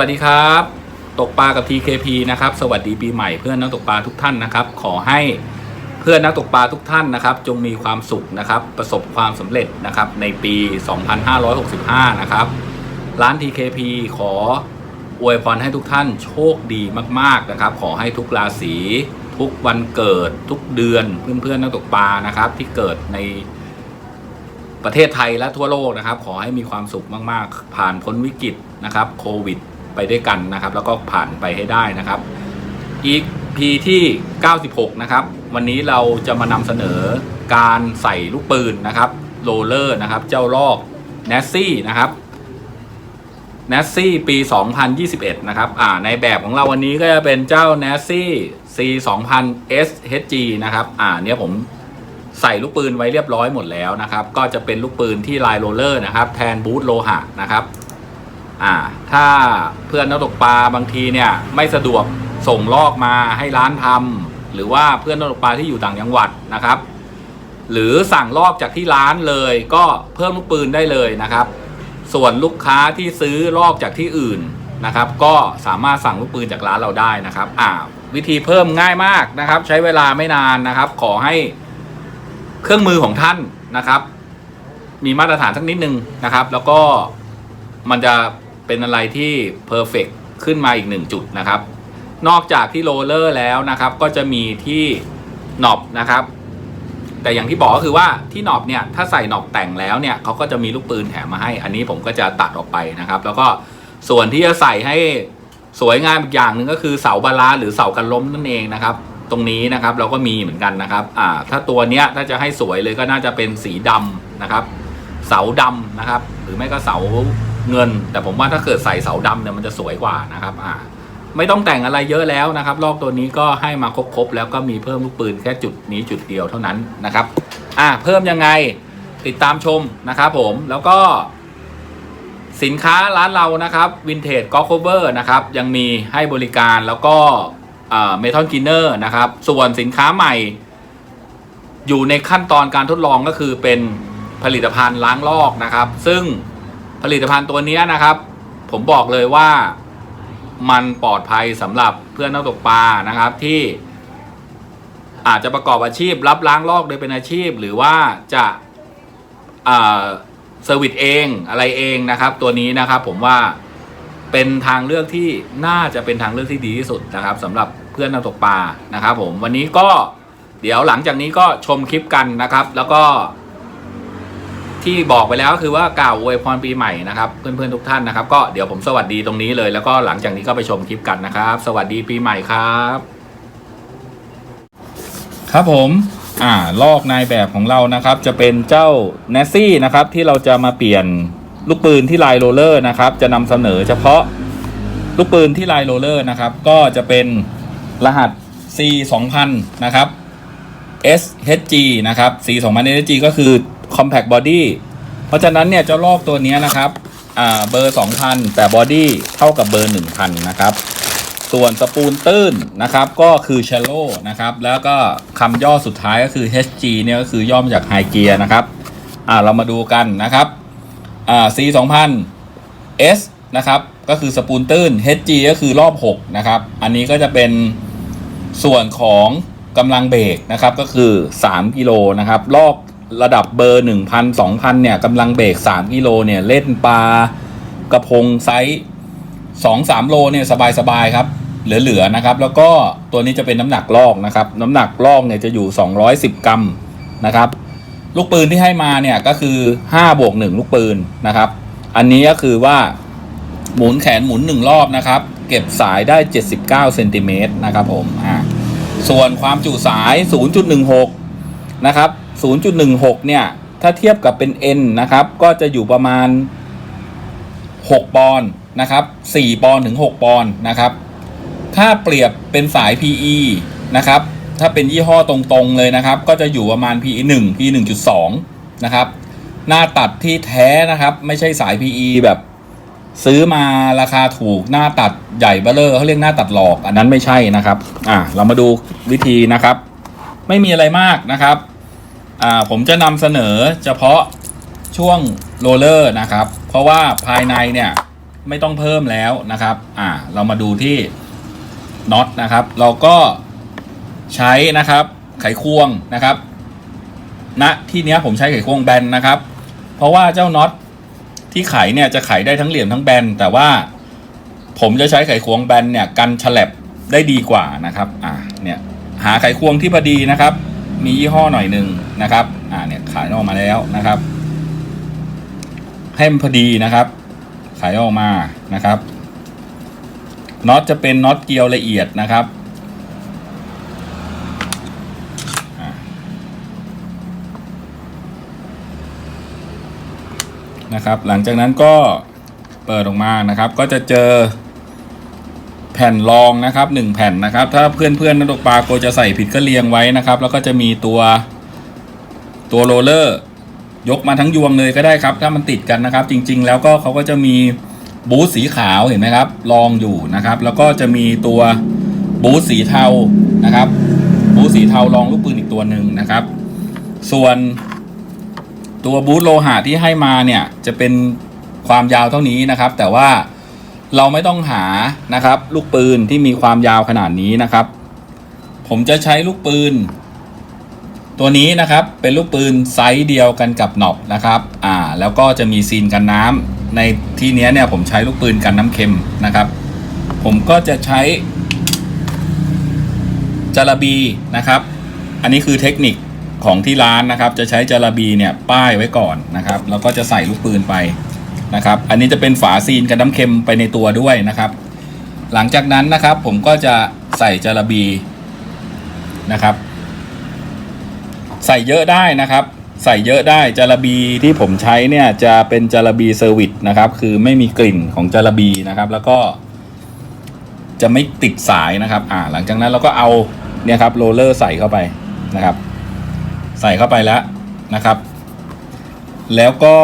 สวัสดีครับ ตกปลากับ TKP นะครับ สวัสดีปีใหม่เพื่อนนักตกปลาทุกท่านนะครับ ขอให้เพื่อนนักตกปลาทุกท่านนะครับ จงมีความสุขนะครับ ประสบความสำเร็จนะครับในปี 2565 นะครับ ร้าน TKP ขออวยพรให้ทุกท่านโชคดีมากๆนะครับ ขอให้ทุกราศีทุกวันเกิดทุกเดือนเพื่อนๆนักตกปลานะครับ ที่เกิดในประเทศไทยและทั่วโลกนะครับ ขอให้มีความสุขมากๆ ผ่านพ้นวิกฤตนะครับโควิด ไปด้วยกันนะครับ แล้วก็ผ่านไปให้ได้นะครับ อีกพีที่ 96 นะครับ วันนี้เราจะมานำเสนอการใส่ลูกปืนนะครับโรเลอร์นะครับ เจ้าลอกเนสซี่นะครับเนสซี่ปี 2021 นะครับ อ่า ในแบบของเราวันนี้ก็จะเป็นเจ้า n a s s y C 2000 SHG นะครับ อ่า เนี่ยผมใส่ลูกปืนไว้เรียบร้อยหมดแล้วนะครับ ก็จะเป็นลูกปืนที่ลายโรเลอร์นะครับ แทนบูทโลหะนะครับ อ่าถ้าเพื่อนนักตกปลาบางทีเนี่ยไม่สะดวกส่งลอกมาให้ร้านทำหรือว่าเพื่อนนักตกปลาที่อยู่ต่างจังหวัดนะครับ หรือสั่งลอกจากที่ร้านเลยก็เพิ่มลูกปืนได้เลยนะครับ ส่วนลูกค้าที่ซื้อลอกจากที่อื่นนะครับ ก็สามารถสั่งลูกปืนจากร้านเราได้นะครับอ่าวิธีเพิ่มง่ายมากนะครับ ใช้เวลาไม่นานนะครับ ขอให้เครื่องมือของท่านนะครับ มีมาตรฐานสักนิดนึงนะครับ แล้วก็มันจะ เป็นอะไรที่เพอร์เฟกขึ้นมาอีกหนึ่งจุดนะครับ นอกจากที่โรลเลอร์แล้วนะครับ ก็จะมีที่หนอบนะครับ แต่อย่างที่บอกก็คือว่าที่หนอบเนี่ยถ้าใส่หนอบแต่งแล้วเนี่ยเขาก็จะมีลูกปืนแถมมาให้ อันนี้ผมก็จะตัดออกไปนะครับ แล้วก็ส่วนที่จะใส่ให้สวยงามอีกอย่างหนึ่งก็คือเสาบาลาหรือเสากันล้มนั่นเองนะครับ ตรงนี้นะครับเราก็มีเหมือนกันนะครับอ่าถ้าตัวเนี้ยถ้าจะให้สวยเลยก็น่าจะเป็นสีดำนะครับ เสาดำนะครับ หรือไม่ก็เสา เงิน แต่ผมว่าถ้าเกิดใส่เสาดำเนี่ยมันจะสวยกว่านะครับอ่าไม่ต้องแต่งอะไรเยอะแล้วนะครับลอกตัวนี้ก็ให้มาครบๆแล้วก็มีเพิ่มลูกปืนแค่จุดนี้จุดเดียวเท่านั้นนะครับ อ่าเพิ่มยังไงติดตามชมนะครับผมแล้วก็ สินค้าร้านเรานะครับวินเทจก็โคเวอร์นะครับยังมีให้บริการแล้วก็เมทัลกินเนอร์นะครับ ส่วนสินค้าใหม่ อยู่ในขั้นตอนการทดลองก็คือเป็นผลิตภัณฑ์ล้างลอกนะครับ ซึ่ง ผลิตภัณฑ์ตัวนี้นะครับ ผมบอกเลยว่ามันปลอดภัยสำหรับเพื่อนนักตกปลานะครับที่อาจจะประกอบอาชีพรับล้างลอกโดยเป็นอาชีพ หรือว่าจะเซอร์วิสเองอะไรเองนะครับ ตัวนี้นะครับผมว่าเป็นทางเลือกที่น่าจะเป็นทางเลือกที่ดีที่สุดนะครับสำหรับเพื่อนนักตกปลานะครับ ผมวันนี้ก็เดี๋ยวหลังจากนี้ก็ชมคลิปกันนะครับ แล้วก็ ที่บอกไปแล้วก็คือว่ากล่าวอวยพรปีใหม่นะครับเพื่อนๆทุกท่านนะครับ ก็เดี๋ยวผมสวัสดีตรงนี้เลย แล้วก็หลังจากนี้ก็ไปชมคลิปกันนะครับ สวัสดีปีใหม่ครับ ครับผมอ่าลอกนายแบบของเรานะครับ จะเป็นเจ้า n a s s y นะครับที่เราจะมาเปลี่ยนลูกปืนที่ลายโรลเลอร์นะครับ จะนำเสนอเฉพาะลูกปืนที่ลายโรลเลอร์นะครับ ก็จะเป็นรหัส C 2 0 0นะครับ SHG นะครับ C 2 0 0 SHG ก็คือ Compact Body เพราะฉะนั้นเนี่ยเจ้าลอกตัวนี้นะครับเบอร์ 2,000 แต่บอดี้เท่ากับเบอร์ 1,000 นะครับ ส่วนสปูนตื้นนะครับก็คือเชลโลนะครับ แล้วก็คำย่อสุดท้ายก็คือ HG เนี่ยก็คือย่อมาจากไฮเกียร์นะครับอ่าเรามาดูกันนะครับอ่า C 2000 S นะครับก็คือสปูนตื้น HG ก็คือรอบ 6 นะครับ อันนี้ก็จะเป็นส่วนของกำลังเบรกนะครับก็คือ 3 กิโลนะครับรอบ ระดับเบอร์1,000 2,000เนี่ยกำลังเบรก3กิโลเนี่ยเล่นปลากระพงไซส์สองสามโลเนี่ยสบายๆครับ เหลือๆนะครับ แล้วก็ตัวนี้จะเป็นน้ำหนักลอกนะครับ น้ำหนักลอกเนี่ยจะอยู่ 210 กรัมนะครับ ลูกปืนที่ให้มาเนี่ยก็คือ5บวก1ลูกปืนนะครับ อันนี้ก็คือว่าหมุนแขนหมุน 1 รอบนะครับ เก็บสายได้ 79เซนติเมตรนะครับผมอ่าส่วนความจุสาย 0.16 นะครับ 0.16 เนี่ย ถ้าเทียบกับเป็น N นะครับ ก็จะอยู่ประมาณ 6 ปอนด์นะครับ 4 ปอนด์ถึง 6 ปอนด์นะครับ ถ้าเปรียบเป็นสาย PE นะครับ ถ้าเป็นยี่ห้อตรงๆเลยนะครับ ก็จะอยู่ประมาณ PE 1 PE 1.2 นะครับ หน้าตัดที่แท้นะครับ ไม่ใช่สาย PE แบบซื้อมาราคาถูกหน้าตัดใหญ่เบ้อเลอร์เขาเรียกหน้าตัดหลอก อันนั้นไม่ใช่นะครับ อะเรามาดูวิธีนะครับ ไม่มีอะไรมากนะครับ อ่าผมจะนำเสนอเฉพาะช่วงโรลเลอร์นะครับ เพราะว่าภายในเนี่ยไม่ต้องเพิ่มแล้วนะครับ อ่า เรามาดูที่น็อตนะครับ เราก็ใช้นะครับ ไขควงนะครับณที่เนี้ยผมใช้ไขควงแบนนะครับ เพราะว่าเจ้าน็อตที่ไขเนี่ยจะไขได้ทั้งเหลี่ยมทั้งแบน แต่ว่าผมจะใช้ไขควงแบนเนี่ยกันฉลับได้ดีกว่านะครับ อ่า เนี่ย หาไขควงที่พอดีนะครับ มียี่ห้อหน่อยหนึ่งนะครับ อ่าเนี่ยขายออกมาแล้วนะครับให้มันพอดีนะครับ ขายออกมานะครับน็อตจะเป็นน็อตเกลียวละเอียดนะครับนะครับ หลังจากนั้นก็เปิดออกมานะครับ ก็จะเจอ แผ่นรองนะครับหนึ่งแผ่นนะครับ ถ้าเพื่อนๆนักตกปลาโกจะใส่ผิดก็เรียงไว้นะครับ แล้วก็จะมีตัวตัวโรลเลอร์ยกมาทั้งยวงเลยก็ได้ครับ ถ้ามันติดกันนะครับ จริง ๆ แล้วก็เขาก็จะมีบูธสีขาวเห็นไหมครับรองอยู่นะครับ แล้วก็จะมีตัวบูธสีเทานะครับ บูธสีเทารองลูกปืนอีกตัวหนึ่งนะครับ ส่วนตัวบูธโลหะที่ให้มาเนี่ยจะเป็นความยาวเท่านี้นะครับ แต่ว่า เราไม่ต้องหานะครับ ลูกปืนที่มีความยาวขนาดนี้นะครับ ผมจะใช้ลูกปืน ตัวนี้นะครับเป็นลูกปืนไซส์เดียวกันกับหนอบนะครับอ่าแล้วก็จะมีซีนกันน้ำในที่นี้เนี่ยผมใช้ลูกปืนกันน้ำเค็มนะครับ ผมก็จะใช้จาระบีนะครับ อันนี้คือเทคนิคของที่ร้านนะครับ จะใช้จาระบีเนี่ยป้ายไว้ก่อนนะครับ แล้วก็จะใส่ลูกปืนไป นะครับ อันนี้จะเป็นฝาซีนกันน้ำเค็มไปในตัวด้วยนะครับ หลังจากนั้นนะครับ ผมก็จะใส่จาระบีนะครับ ใส่เยอะได้นะครับ ใส่เยอะได้จาระบีที่ผมใช้เนี่ยจะเป็นจาระบีเซอร์วิสนะครับ คือไม่มีกลิ่นของจาระบีนะครับ แล้วก็ จะไม่ติดสายนะครับ อ่า หลังจากนั้นเราก็เอาเนี่ยครับโรลเลอร์ใส่เข้าไปนะครับ ใส่เข้าไปแล้วนะครับ แล้วก็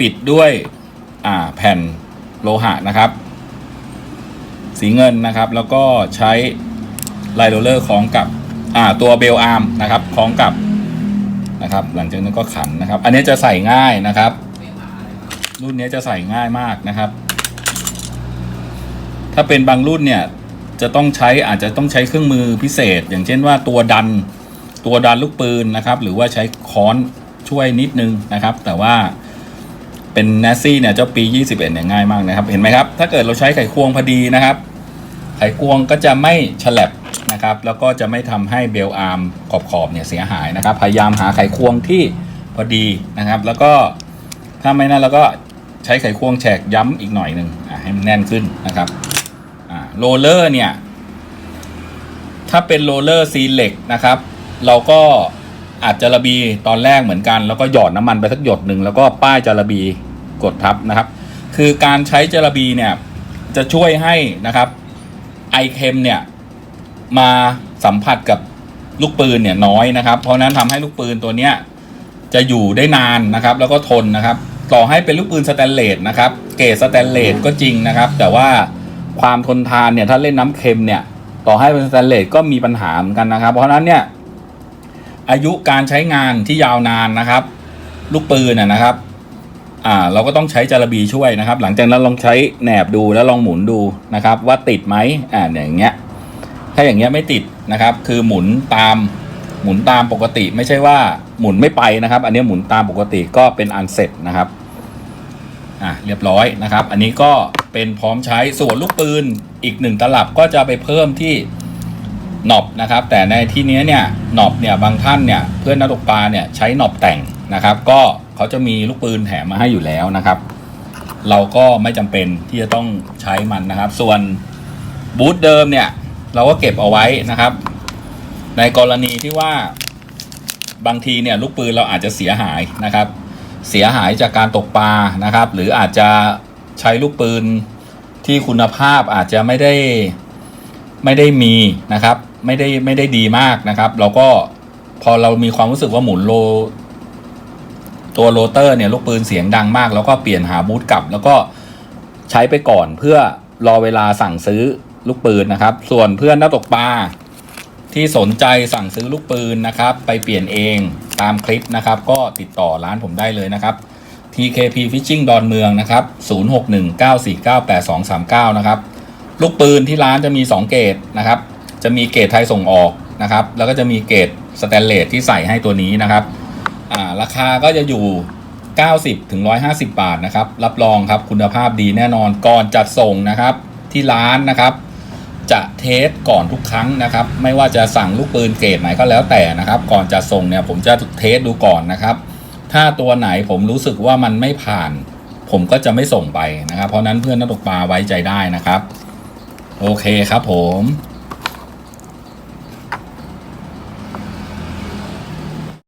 ปิดด้วยอ่าแผ่นโลหะนะครับ สีเงินนะครับ แล้วก็ใช้ไลโรเลอร์คล้องกับอ่าตัวเบลอาร์มนะครับคล้องกับนะครับ หลังจากนั้นก็ขันนะครับ อันนี้จะใส่ง่ายนะครับ รุ่นนี้จะใส่ง่ายมากนะครับ ถ้าเป็นบางรุ่นเนี่ยจะต้องใช้อาจจะต้องใช้เครื่องมือพิเศษ อย่างเช่นว่าตัวดันตัวดันลูกปืนนะครับ หรือว่าใช้ค้อนช่วยนิดนึงนะครับ แต่ว่า เป็นนสซี่เนี่ยเจ้าปี 21เนี่ยง่ายมากนะครับ เห็นไหมครับ ถ้าเกิดเราใช้ไขควงพอดีนะครับ ไขควงก็จะไม่ฉลับนะครับ แล้วก็จะไม่ทำให้เบลอาร์มขอบขอบๆเนี่ยเสียหายนะครับ พยายามหาไขควงที่พอดีนะครับ แล้วก็ถ้าไม่นั่นเราก็ใช้ไขควงแฉกย้ำอีกหน่อยหนึ่งให้มันแน่นขึ้นนะครับโรลเลอร์เนี่ย ถ้าเป็นโรลเลอร์ซีเล็กนะครับ เราก็ อาจจะระบีตอนแรกเหมือนกัน แล้วก็หยอดน้ำมันไปสักหยดหนึ่งแล้วก็ป้ายจาระบีกดทับนะครับ คือการใช้จาระบีเนี่ยจะช่วยให้นะครับไอเค็มเนี่ยมาสัมผัสกับลูกปืนเนี่ยน้อยนะครับ เพราะนั้นทำให้ลูกปืนตัวเนี้ยจะอยู่ได้นานนะครับ แล้วก็ทนนะครับ ต่อให้เป็นลูกปืนสแตนเลสนะครับ เกรดสแตนเลสก็จริงนะครับ แต่ว่าความทนทานเนี่ยถ้าเล่นน้ำเค็มเนี่ย ต่อให้เป็นสแตนเลสก็มีปัญหาเหมือนกันนะครับ เพราะนั้นเนี่ย อายุการใช้งานที่ยาวนานนะครับ ลูกปืนนะนะครับ อ่า เราก็ต้องใช้จารบีช่วยนะครับ หลังจากนั้นลองใช้แหนบดูแล้วลองหมุนดูนะครับ ว่าติดไหมอ่าอย่างเงี้ย ถ้าอย่างเงี้ยไม่ติดนะครับ คือหมุนตามหมุนตามปกติไม่ใช่ว่าหมุนไม่ไปนะครับ อันนี้หมุนตามปกติก็เป็นอันเสร็จนะครับอะเรียบร้อยนะครับ อันนี้ก็เป็นพร้อมใช้ส่วนลูกปืนอีกหนึ่งตลับก็จะไปเพิ่มที่ หนอบนะครับแต่ในที่นี้เนี่ยหนอบเนี่ยบางท่านเนี่ยเพื่อนนักตกปลาเนี่ยใช้หนอบแต่งนะครับ ก็เขาจะมีลูกปืนแถมมาให้อยู่แล้วนะครับ เราก็ไม่จำเป็นที่จะต้องใช้มันนะครับ ส่วนบูธเดิมเนี่ยเราก็เก็บเอาไว้นะครับ ในกรณีที่ว่าบางทีเนี่ยลูกปืนเราอาจจะเสียหายนะครับ เสียหายจากการตกปลานะครับ หรืออาจจะใช้ลูกปืนที่คุณภาพอาจจะไม่ได้ไม่ได้มีนะครับ ไม่ได้ไม่ได้ดีมากนะครับ เราก็พอเรามีความรู้สึกว่าหมุนโล ตัวโรเตอร์เนี่ยลูกปืนเสียงดังมาก แล้วก็เปลี่ยนหาบูทกลับ แล้วก็ใช้ไปก่อนเพื่อรอเวลาสั่งซื้อลูกปืนนะครับ ส่วนเพื่อนนักตกปลาที่สนใจสั่งซื้อลูกปืนนะครับ ไปเปลี่ยนเองตามคลิปนะครับ ก็ติดต่อร้านผมได้เลยนะครับ TKP Fishing ดอนเมืองนะครับ 0619498239 นะครับ ลูกปืนที่ร้านจะมี 2 เกรดนะครับ จะมีเกรดไทยส่งออกนะครับ แล้วก็จะมีเกรดสแตนเลสที่ใส่ให้ตัวนี้นะครับอ่าราคาก็จะอยู่ 90ถึง150 บาทนะครับ รับรองครับคุณภาพดีแน่นอนก่อนจัดส่งนะครับ ที่ร้านนะครับ จะเทสก่อนทุกครั้งนะครับ ไม่ว่าจะสั่งลูกปืนเกรดไหนก็แล้วแต่นะครับ ก่อนจะส่งเนี่ยผมจะเทสดูก่อนนะครับ ถ้าตัวไหนผมรู้สึกว่ามันไม่ผ่าน ผมก็จะไม่ส่งไปนะครับ เพราะนั้นเพื่อนนักตกปลาไว้ใจได้นะครับ โอเคครับผม